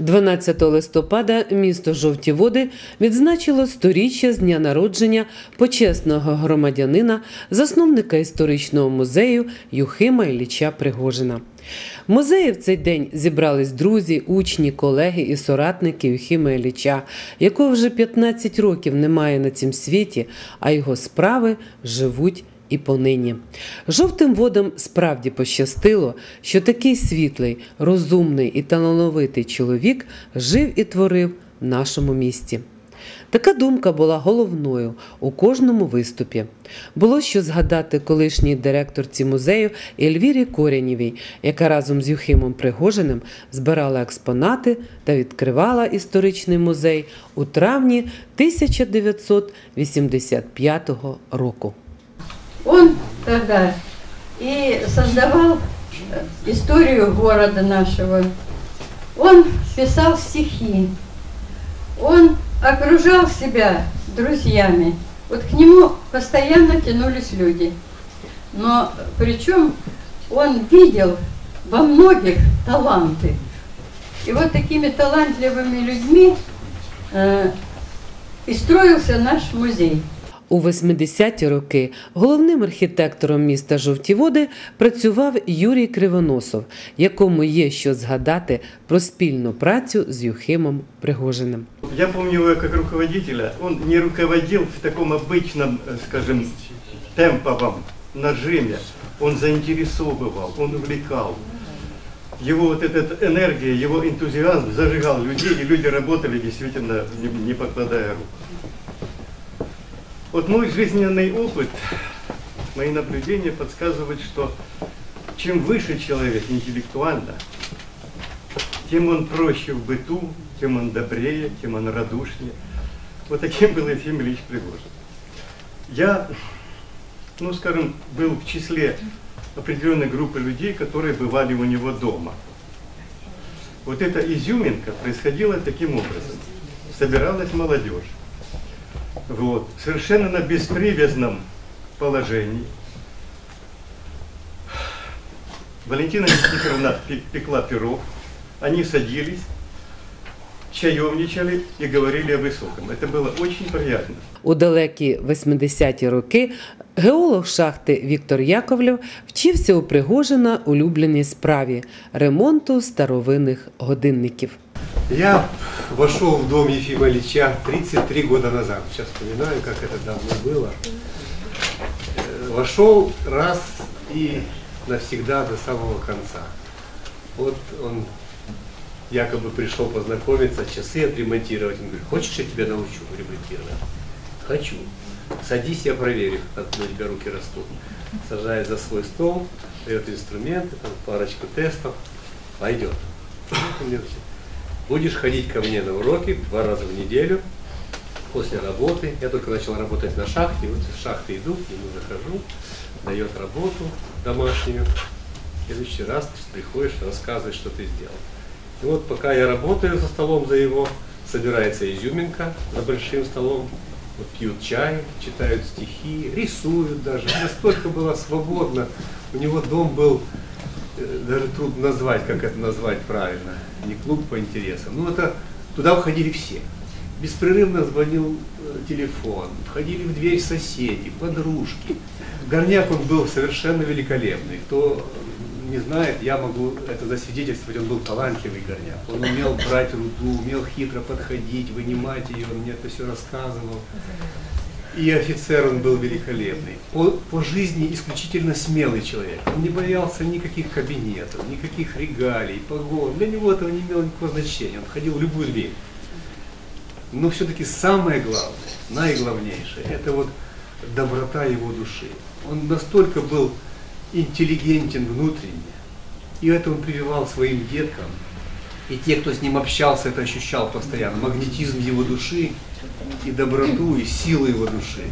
12 листопада місто Жовті Води відзначило сторіччя з дня народження почесного громадянина, засновника історичного музею Юхима Ілліча Пригожина. Музеї в цей день зібрались друзі, учні, колеги і соратники Юхима Ілліча, якого вже 15 років немає на цім світі, а його справи живуть і понині. Жовтим водам справді пощастило, що такий світлий, розумний і талановитий чоловік жив і творив в нашому місті. Така думка була головною у кожному виступі. Було що згадати колишній директорці музею Ельвірі Корянєвій, яка разом з Юхимом Пригожиним збирала експонати та відкривала історичний музей у травні 1985 року. Он тогда и создавал э, историю города нашего. Он писал стихи. Он окружал себя друзьями. Вот к нему постоянно тянулись люди. Но причем он видел во многих таланты. И вот такими талантливыми людьми э, и строился наш музей. У 80-ті роки головним архітектором міста Жовті Води працював Юрій Кривоносов, якому є що згадати про спільну працю з Юхимом Пригожиним. Я помню его как руководителя. Он не руководил в таком обычном, э, скажем, темповом нажиме. Он заинтересовывал, он увлекал. Его вот эта энергия, его энтузиазм зажигал людей, и люди работали действительно не, не покладая рук. Вот мой жизненный опыт, мои наблюдения подсказывают, что чем выше человек интеллектуально, тем он проще в быту, тем он добрее, тем он радушнее. Вот таким был Ефим Ильич Пригожин. Я, ну скажем, был в числе определенной группы людей, которые бывали у него дома. Вот эта изюминка происходила таким образом. Собиралась молодежь. Вот, совершенно на беспривязном положении. Валентина Никифоровна пе- пекла пирог, они садились, чаевничали и говорили о высоком. Это было очень приятно. У далекі 80-ті роки геолог шахти Віктор Яковлев вчився у Пригожина улюбленій справі ремонту старовинних годинників. Я вошел в дом Ефима Ильича 33 года назад. Сейчас вспоминаю, как это давно было. Э, Вошел раз и навсегда до самого конца. Вот он якобы пришел познакомиться, часы отремонтировать. Он говорит, хочешь, я тебя научу ремонтировать? Хочу. Садись, я проверю, откуда у тебя руки растут. Сажает за свой стол, дает инструменты, парочку тестов. Пойдет. Вот он мне учит. Будешь ходить ко мне на уроки два раза в неделю после работы. Я только начал работать на шахте, вот из шахты иду, к нему захожу, дает работу домашнюю. В следующий раз ты приходишь, рассказываешь, что ты сделал. И вот пока я работаю за столом за его, собирается изюминка за большим столом, вот пьют чай, читают стихи, рисуют даже. Настолько было свободно. У него дом был даже трудно назвать, как это назвать правильно, не клуб по интересам. Ну это туда входили все. Беспрерывно звонил э, телефон, входили в дверь соседи, подружки. Горняк он был совершенно великолепный. Кто не знает, я могу это засвидетельствовать, он был талантливый горняк. Он умел брать руду, умел хитро подходить, вынимать ее, он мне это все рассказывал. И офицер он был великолепный. По, по жизни исключительно смелый человек. Он не боялся никаких кабинетов, никаких регалий, погон. Для него этого не имело никакого значения. Он входил в любую дверь. Но все-таки самое главное, наиглавнейшее, это вот доброта его души. Он настолько был интеллигентен внутренне, и это он прививал своим деткам. И те, кто с ним общался, это ощущал постоянно. Магнетизм его души и доброту, и силу его души.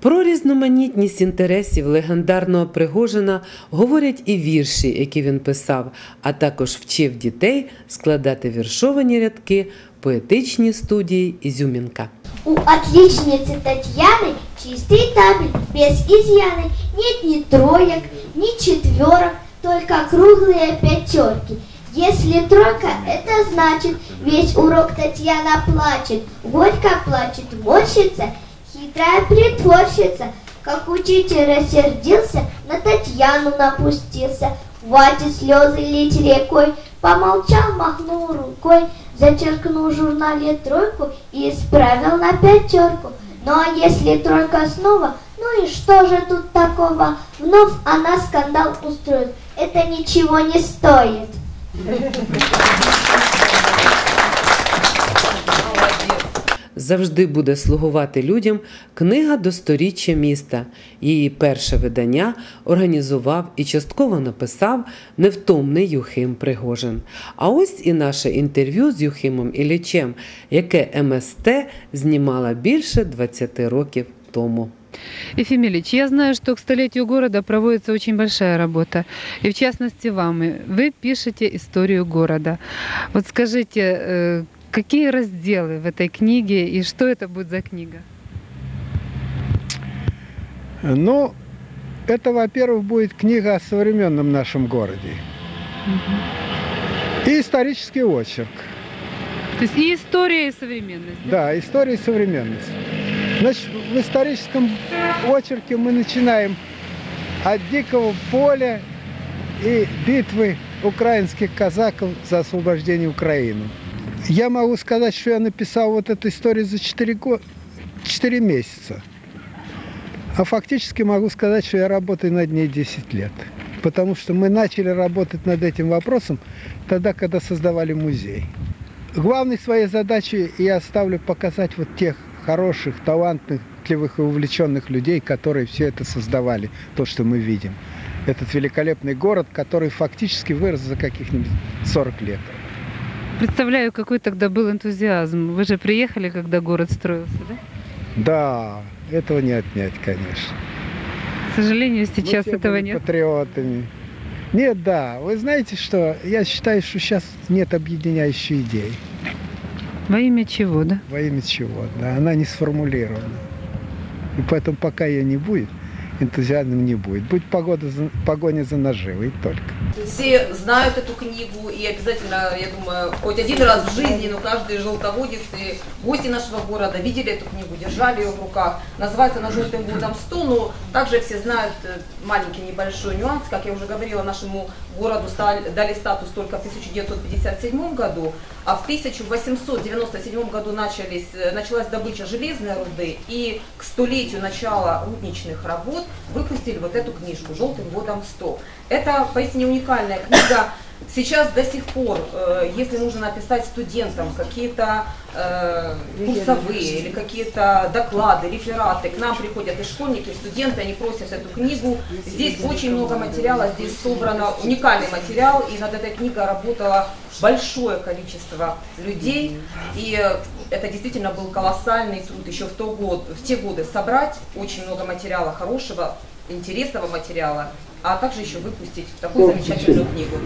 Про різноманітність інтересів легендарного Пригожина говорять і вірші, які він писав, а також вчив дітей складати віршовані рядки поетичній студії Ізюмінка. У отличницы Татьяны чистый табель, без изъяны. Нет ни троек, ни четверок, только круглые пятерки. Если тройка, это значит, весь урок Татьяна плачет. Горько плачет, морщится, хитрая притворщица. Как учитель рассердился, на Татьяну напустился. Хватит слезы лить рекой, помолчал, махнул рукой, зачеркнул в журнале тройку и исправил на пятерку. Ну а если тройка снова, ну и что же тут такого? Вновь она скандал устроит. Это ничего не стоит. Завжди буде слугувати людям книга до сторіччя міста. Її перше видання організував і частково написав невтомний Юхим Пригожин. А ось і наше інтерв'ю з Юхимом Іллічем, яке МСТ знімала більше 20 років тому. Ефим Ильич, я знаю, что к столетию города проводится очень большая работа. И в частности вами. Вы пишете историю города. Вот скажите, э, какие разделы в этой книге и что это будет за книга? Ну, это, во-первых, будет книга о современном нашем городе. И исторический очерк. То есть и история, и современность. да? Да, история и современность. Значит, в историческом очерке мы начинаем от дикого поля и битвы украинских казаков за освобождение Украины. Я могу сказать, что я написал вот эту историю за 4, го... 4 месяца. А фактически могу сказать, что я работаю над ней 10 лет. Потому что мы начали работать над этим вопросом тогда, когда создавали музей. Главной своей задачей я ставлю показать вот тех хороших, талантливых и увлеченных людей, которые все это создавали, то, что мы видим. Этот великолепный город, который фактически вырос за каких-нибудь 40 лет. Представляю, какой тогда был энтузиазм. Вы же приехали, когда город строился, да? Да, этого не отнять, конечно. К сожалению, сейчас Мы этого нет. Патриотами. Нет, да. Вы знаете, что я считаю, что сейчас нет объединяющей идеи. Во имя чего, да? Во имя чего? Да, она не сформулирована. И поэтому пока ее не будет, энтузиазм не будет. Будет погода за, погоня за наживой и только. Все знают эту книгу и обязательно, я думаю, хоть один раз в жизни, но каждый желтоводец и гости нашего города видели эту книгу, держали ее в руках. Называется «На желтым годом 100», но также все знают э, маленький небольшой нюанс. Как я уже говорила, нашему городу стали- дали статус только в 1957 году, а в 1897 году начались, э, началась добыча железной руды, и к столетию начала рудничных работ выпустили вот эту книжку «Желтым годом 100». Это поистине уникальная книга. Сейчас до сих пор, э, если нужно написать студентам какие-то э, курсовые или какие-то доклады, рефераты, к нам приходят и школьники, и студенты, они просят эту книгу. Здесь очень много материала, здесь собрано уникальный материал, и над этой книгой работало большое количество людей. И э, это действительно был колоссальный труд еще в, то год, в те годы собрать. Очень много материала хорошего, интересного материала, а также еще выпустить такую замечательную книгу.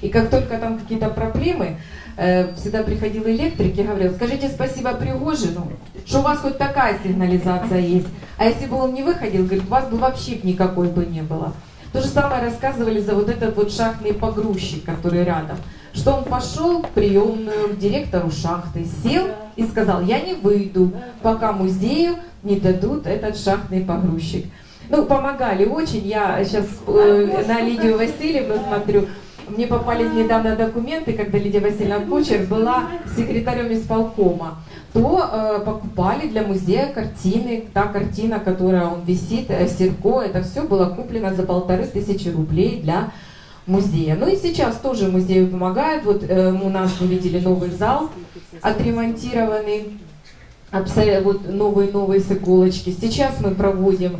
И как только там какие-то проблемы, э, всегда приходил электрик и говорил, скажите спасибо Пригожину, что у вас хоть такая сигнализация есть. А если бы он не выходил, говорит, у вас бы вообще никакой бы не было. То же самое рассказывали за вот этот вот шахтный погрузчик, который рядом. Что он пошел в приемную к директору шахты, сел и сказал, я не выйду, пока музею не дадут этот шахтный погрузчик. Ну, помогали очень. Я сейчас на Лидию Васильевну смотрю. Мне попались недавно документы, когда Лидия Васильевна Кучер была секретарем исполкома. То э, покупали для музея картины. Та картина, которая он висит, э, Серко, это все было куплено за полторы тысячи рублей для музея. Ну и сейчас тоже музею помогают. Вот э, у нас вы видели новый зал отремонтированный, абсолютно вот новые-новые с иголочки. Сейчас мы проводим э,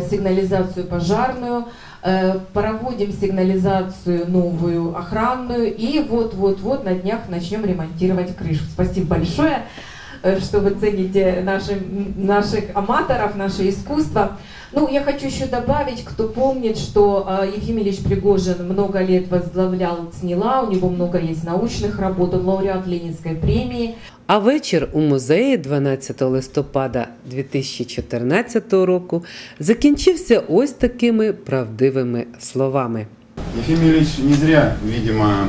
сигнализацию пожарную, э, проводим сигнализацию новую охранную и вот-вот-вот на днях начнем ремонтировать крышу. Спасибо большое, э, что вы цените наши, наших аматоров, наше искусство. Ну, я хочу еще добавить, кто помнит, что э, Ефим Ильич Пригожин много лет возглавлял ЦНИЛА, у него много есть научных работ, он лауреат Ленинской премии. А вечір у музеї 12 листопада 2014 року закінчився ось такими правдивими словами. Ефим Ильич не зря, видимо,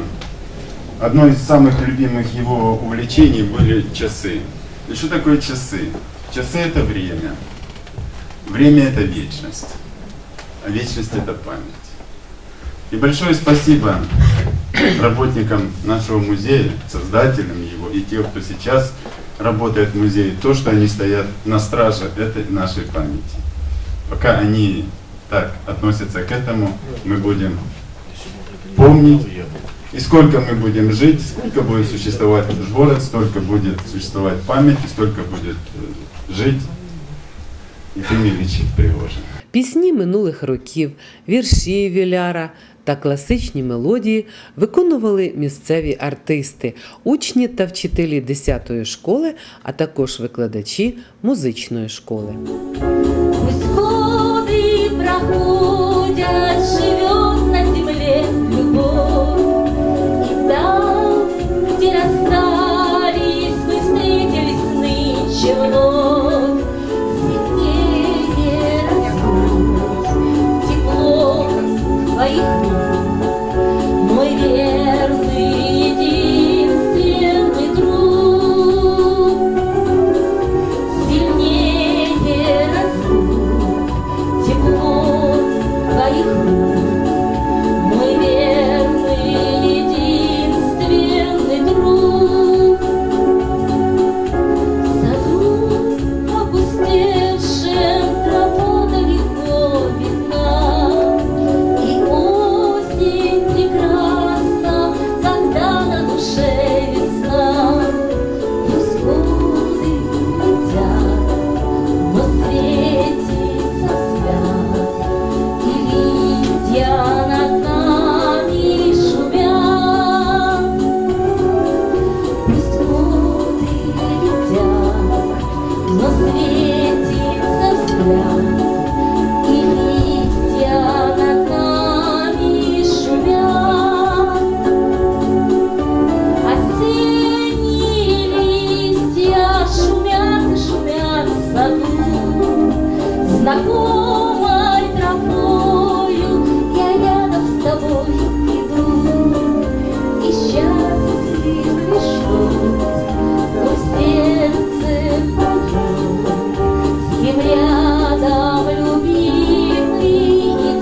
одно из самых любимых его увлечений были часы. И что такое часы? Часы это время. Время это вечность. А вечность это память. И большое спасибо работникам нашего музея, создателям его и тем, кто сейчас работает в музее, то, что они стоят на страже этой нашей памяти. Пока они так относятся к этому, мы будем помнить. И сколько мы будем жить, сколько будет существовать этот город, столько будет существовать память, и столько будет э, жить Ефим Ильич Пригожин. Пісні минулих років, вірші Віляра та класичні мелодії виконували місцеві артисти, учні та вчителі 10-ї школи, а також викладачі музичної школи. Знакомой тропою я рядом с тобой иду, И счастлив лишь тот, кто в сердце пою, С кем рядом любимый и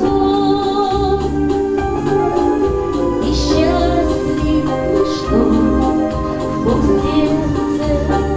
И счастлив лишь тот, кто в сердце